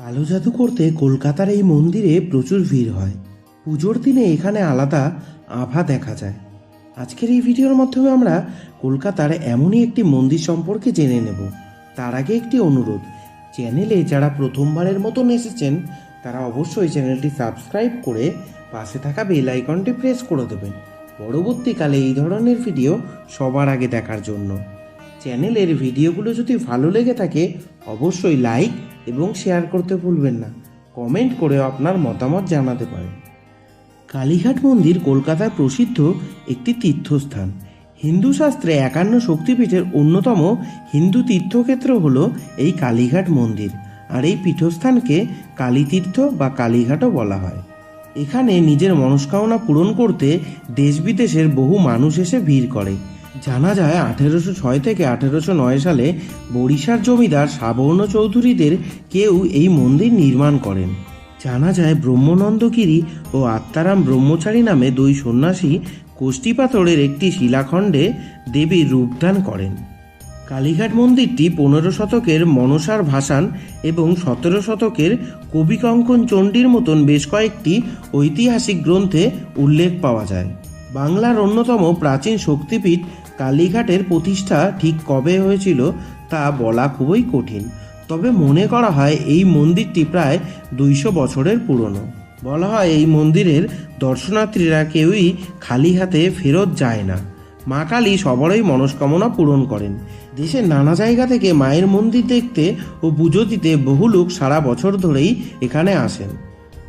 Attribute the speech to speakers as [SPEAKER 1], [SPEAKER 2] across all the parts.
[SPEAKER 1] কালো জাদু করতে কলকাতার এই মন্দিরে প্রচুর ভিড় হয়। পুজোর দিনে এখানে আলাদা আভা দেখা যায়। আজকের এই ভিডিওর মাধ্যমে আমরা কলকাতার এমনই একটি মন্দির সম্পর্কে জেনে নেব। তার আগে একটি অনুরোধ, চ্যানেলে যারা প্রথমবারের মতন এসেছেন, তারা অবশ্যই চ্যানেলটি সাবস্ক্রাইব করে পাশে থাকা বেল আইকনটি প্রেস করে দেবেন। পরবর্তীকালে এই ধরনের ভিডিও সবার আগে দেখার জন্য। চ্যানেলের ভিডিওগুলো যদি ভালো লেগে থাকে, অবশ্যই লাইক এবং শেয়ার করতে ভুলবেন না। কমেন্ট করেও আপনার মতামত জানাতে পারেন। কালীঘাট মন্দির কলকাতার প্রসিদ্ধ একটি তীর্থস্থান। হিন্দু শাস্ত্রে একান্ন শক্তিপীঠের অন্যতম হিন্দু তীর্থক্ষেত্র হল এই কালীঘাট মন্দির। আর এই পীঠস্থানকে কালীতীর্থ বা কালীঘাটও বলা হয়। এখানে নিজের মনস্কামনা পূরণ করতে দেশ বিদেশের বহু মানুষ এসে ভিড় করে। জানা যায়, আঠেরোশো ছয় থেকে আঠেরোশো নয় সালে বরিশার জমিদার সাবর্ণ চৌধুরীদের কেউ এই মন্দির নির্মাণ করেন। জানা যায় ব্রহ্মনন্দগিরি ও আত্মারাম ব্রহ্মচারী নামে দুই সন্ন্যাসী কোষ্টি পাথরের একটি শিলাখণ্ডে দেবীর রূপদান করেন। কালীঘাট মন্দিরটি পনেরো শতকের মনসার ভাসান এবং সতেরো শতকের কবিকঙ্কন চণ্ডীর মতন বেশ কয়েকটি ঐতিহাসিক গ্রন্থে উল্লেখ পাওয়া যায়। বাংলার অন্যতম প্রাচীন শক্তিপীঠ কালীঘাটের প্রতিষ্ঠা ঠিক কবে হয়েছিল তা বলা খুবই কঠিন। তবে মনে করা হয় এই মন্দিরটি প্রায় দুইশো বছরের পুরনো। বলা হয় এই মন্দিরের দর্শনার্থীরা কেউই খালি হাতে ফেরত যায় না। মা কালী সবারই মনস্কামনা পূরণ করেন। দেশের নানা জায়গা থেকে মায়ের মন্দির দেখতে ও পুজো দিতে বহু লোক সারা বছর ধরেই এখানে আসেন।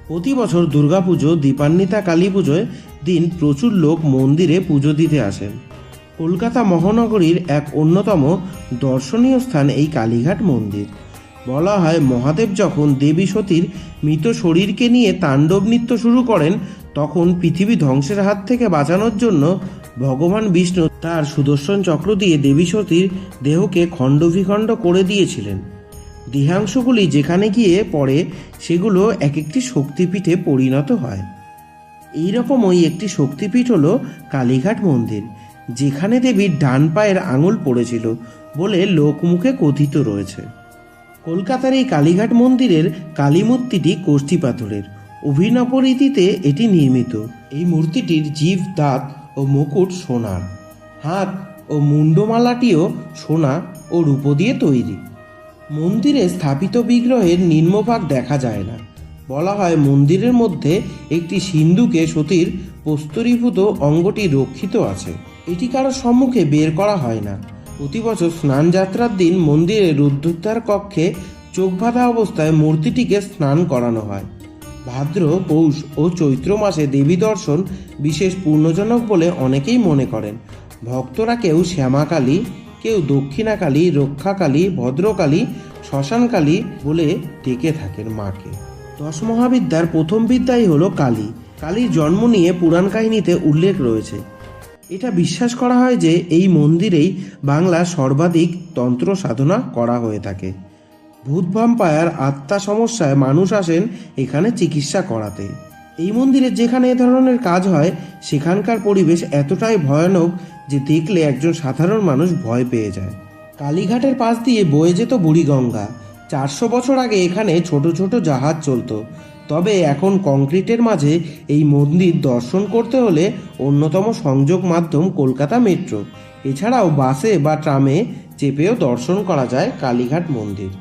[SPEAKER 1] প্রতি বছর দুর্গাপুজো, দীপান্বিতা, কালী পুজোয় দিন প্রচুর লোক মন্দিরে পুজো দিতে আসেন। কলকাতা মহানগরীর এক অন্যতম দর্শনীয় স্থান এই কালীঘাট মন্দির। বলা হয়, মহাদেব যখন দেবী সতীর মৃত শরীরকে নিয়ে তাণ্ডব নৃত্য শুরু করেন, তখন পৃথিবী ধ্বংসের হাত থেকে বাঁচানোর জন্য ভগবান বিষ্ণু তার সুদর্শন চক্র দিয়ে দেবী সতীর দেহকে খণ্ডবিখণ্ড করে দিয়েছিলেন। দেহাংশগুলি যেখানে গিয়ে পড়ে, সেগুলো এক একটি শক্তিপীঠে পরিণত হয়। এইরকমই একটি শক্তিপীঠ হলো কালীঘাট মন্দির, যেখানে দেবীর ডান পায়ের আঙুল পড়েছিল বলে লোকমুখে কথিত রয়েছে। কলকাতার এই কালীঘাট মন্দিরের কালী মূর্তিটি কোষ্ঠী পাথরের অভিনব রীতিতে এটি নির্মিত। এই মূর্তিটির জীব, দাঁত ও মুকুট সোনার হাত ও মুন্ডমালাটিও সোনা ও রূপো দিয়ে তৈরি। মন্দিরে স্থাপিত বিগ্রহের নিম্নভাগ দেখা যায় না। বলা হয় মন্দিরের মধ্যে একটি সিন্ধুকে সতীর প্রস্তরীভূত অঙ্গটি রক্ষিত আছে। এটি কারও সম্মুখে বের করা হয় না। প্রতি বছর স্নান যাত্রার দিন মন্দিরের রুদ্ধদ্বার কক্ষে চোখ বাঁধা অবস্থায় মূর্তিটিকে স্নান করানো হয়। ভাদ্র, পৌষ ও চৈত্র মাসে দেবী দর্শন বিশেষ পূর্ণজনক বলে অনেকেই মনে করেন। ভক্তরা কেউ শ্যামাকালী, কেউ দক্ষিণাকালী, রক্ষাকালী, ভদ্রকালী, শ্মশানকালী বলে ডেকে থাকেন মাকে। দশ মহাবিদ্যার প্রথম বিদ্যাই হলো কালী। কালীর জন্ম নিয়ে পুরাণ কাহিনীতে উল্লেখ রয়েছে। এটা বিশ্বাস করা হয় যে এই মন্দিরেই বাংলা সর্বাধিক তন্ত্র সাধনা করা হয়ে থাকে। ভূত ভাম্পায়ার আত্মা সমস্যায় মানুষ আসেন এখানে চিকিৎসা করাতে। এই মন্দিরে যেখানে এ ধরনের কাজ হয়, সেখানকার পরিবেশ এতটাই ভয়ানক যে দেখলে একজন সাধারণ মানুষ ভয় পেয়ে যায়। কালীঘাটের পাশ দিয়ে বয়ে যেত বুড়িগঙ্গা। চারশো বছর আগে এখানে ছোট ছোট জাহাজ চলত। তবে এখন কংক্রিটের মাঝে এই মন্দির দর্শন করতে হলে অন্যতম সংযোগ মাধ্যম কলকাতা মেট্রো। এছাড়াও বাসে বা ট্রামে চেপেও দর্শন করা যায় কালীঘাট মন্দির।